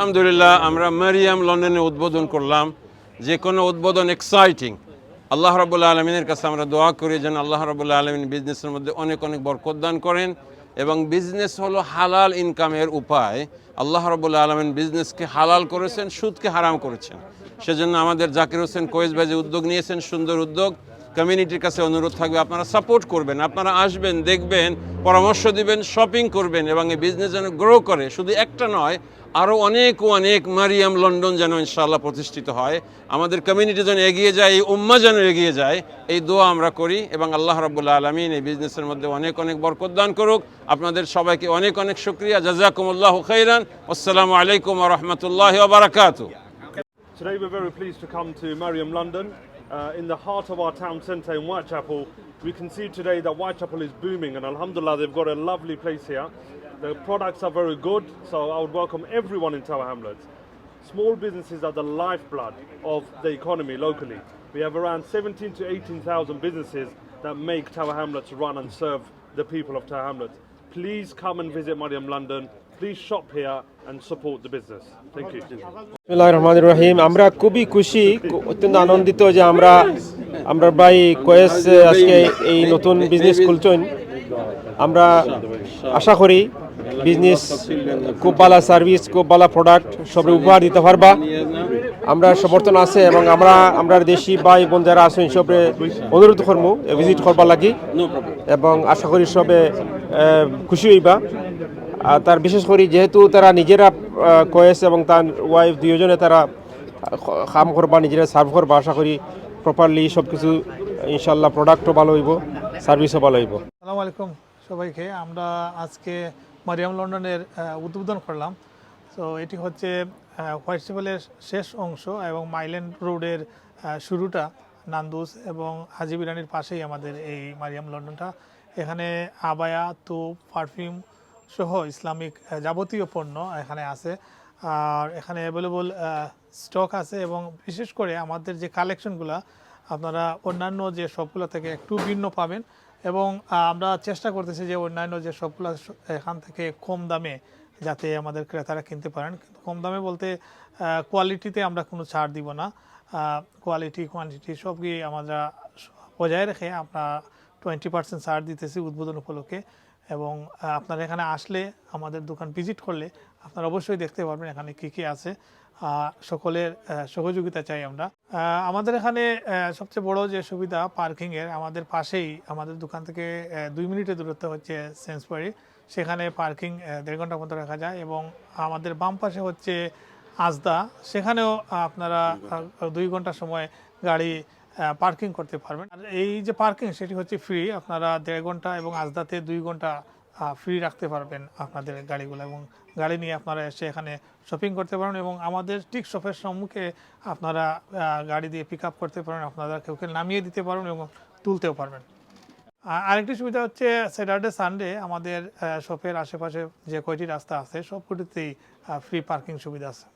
আলহামদুলিল্লাহ, আমরা মারিয়াম লন্ডনে উদ্বোধন করলাম। যে কোনো উদ্বোধন এক্সাইটিং আল্লাহ রাবুল্লাহ আলমিনের কাছে আমরা দোয়া করি যেন আল্লাহ রাবুল্লাহ আলমিন বিজনেসের মধ্যে অনেক অনেক বরকত দান করেন এবং বিজনেস হলো হালাল ইনকামের উপায়। আল্লাহ রাবুল্লাহ আলমিন বিজনেসকে হালাল করেছেন, সুদকে হারাম করেছেন। সেজন্য আমাদের জাকির হোসেন কোয়েস ভাই যে উদ্যোগ নিয়েছেন, সুন্দর উদ্যোগ। কমিউনিটির কাছে অনুরোধ থাকবে, আপনারা সাপোর্ট করবেন, আপনারা আসবেন, দেখবেন, পরামর্শ দিবেন শপিং করবেন এবং এই বিজনেস যেন গ্রো করে। শুধু একটা নয় আরও অনেক অনেক মারিয়াম লন্ডন যেন ইনশাআল্লাহ প্রতিষ্ঠিত হয়। আমাদের কমিউনিটি যেন এগিয়ে যায়, এই উম্মা যেন এগিয়ে যায়, এই দোয়া আমরা করি এবং আল্লাহ রাবুল্লাহ আলমিন এই বিজনেসের মধ্যে অনেক অনেক বরকত দান করুক। আপনাদের সবাইকে অনেক অনেক শুক্রিয়া। জাজাকুমুল্লাহ খৈরান আসসালামু আলাইকুম রহমতুল্লাহ বারাকাতু Today we're very pleased to come to Mariam London. Uh, in the heart of our town centre in Whitechapel, we can see today that Whitechapel is booming and Alhamdulillah they've got a lovely place here. The products are very good, so I would welcome everyone in Tower Hamlets. Small businesses are the lifeblood of the economy locally. We have around 17 to 18,000 businesses that make Tower Hamlets run and serve the people of Tower Hamlets. Please come and visit Mariam London. Please shop here and support the business. Thank you. বিসমিল্লাহ রহিম আমরা খুবই খুশি অত্যন্ত আনন্দিত যে আমরা আমরা ভাই কয়েস আজকে এই নতুন বিজনেস খুলছেন আমরা আশা করি বিজনেস খুব ভালো সার্ভিস খুব ভালো প্রোডাক্ট সবরে উপহার দিতে পারবা আমরা সমর্থন আছে এবং আমরা আমরা দেশি ভাই বোন যারা আছেন সবরে অনুরোধ করব ভিজিট করবার লাগি। এবং আশা করি সবে খুশি হইবা। আর তার বিশেষ করে যেহেতু তারা নিজেরা কয়েস এবং তার ওয়াইফ দুজনে তারা কাম করবা নিজেরা সার্ভ করবা আশা করি প্রপারলি সব কিছু ইনশাল্লাহ প্রোডাক্টও ভালো হইব সার্ভিসও ভালো হইব। আসসালামু আলাইকুম সবাইকে। আমরা আজকে মারিয়াম লন্ডনের উদ্বোধন করলাম। তো এটি হচ্ছে হোয়াইট শেষ অংশ এবং মাইল্যান্ড রোডের শুরুটা নান্দুস এবং হাজি বিরানির পাশেই আমাদের এই মারিয়াম লন্ডনটা। এখানে আবায়া, তুপ, পারফিউম সহ ইসলামিক যাবতীয় পণ্য এখানে আছে। আর এখানে অ্যাভেলেবল স্টক আছে এবং বিশেষ করে আমাদের যে কালেকশনগুলো আপনারা অন্যান্য যে শপগুলো থেকে একটু ভিন্ন পাবেন। এবং আমরা চেষ্টা করতেছি যে অন্যান্য যে শপগুলো এখান থেকে কম দামে যাতে আমাদের ক্রেতারা কিনতে পারেন। কিন্তু কম দামে বলতে কোয়ালিটিতে আমরা কোনো ছাড় দিব না। কোয়ালিটি কোয়ান্টিটি সবই আমরা বজায় রেখে আমরা টোয়েন্টি পার্সেন্ট ছাড় দিতেছি উদ্বোধন উপলক্ষে। এবং আপনারা এখানে আসলে আমাদের দোকান ভিজিট করলে আপনারা অবশ্যই দেখতে পারবেন এখানে কি কি আছে। সকলের সহযোগিতা চাই আমরা। আমাদের এখানে সবচেয়ে বড় যে সুবিধা পার্কিংয়ের আমাদের পাশেই আমাদের দোকান থেকে দুই মিনিটের দূরত্ব হচ্ছে সেন্সবাড়ি সেখানে পার্কিং দেড় ঘণ্টা মতো রাখা যায় এবং আমাদের বাম পাশে হচ্ছে আজদা সেখানেও আপনারা দুই ঘণ্টা। সময় গাড়ি পার্কিং করতে পারবেন। আর এই যে পার্কিং সেটি হচ্ছে ফ্রি আপনারা দেড় ঘণ্টা এবং আজদাতে দুই ঘণ্টা ফ্রি রাখতে পারবেন আপনাদের গাড়িগুলো এবং গাড়ি নিয়ে আপনারা এসে এখানে শপিং করতে পারেন এবং আমাদের ঠিক শপের সম্মুখে আপনারা গাড়ি দিয়ে পিক করতে পারেন আপনারা কেউ কেউ নামিয়ে দিতে পারেন এবং তুলতেও পারবেন। আরেকটি সুবিধা হচ্ছে স্যাটারডে সানডে আমাদের শপের আশেপাশে যে কয়টি রাস্তা আছে সবকটিতেই ফ্রি পার্কিং সুবিধা আছে।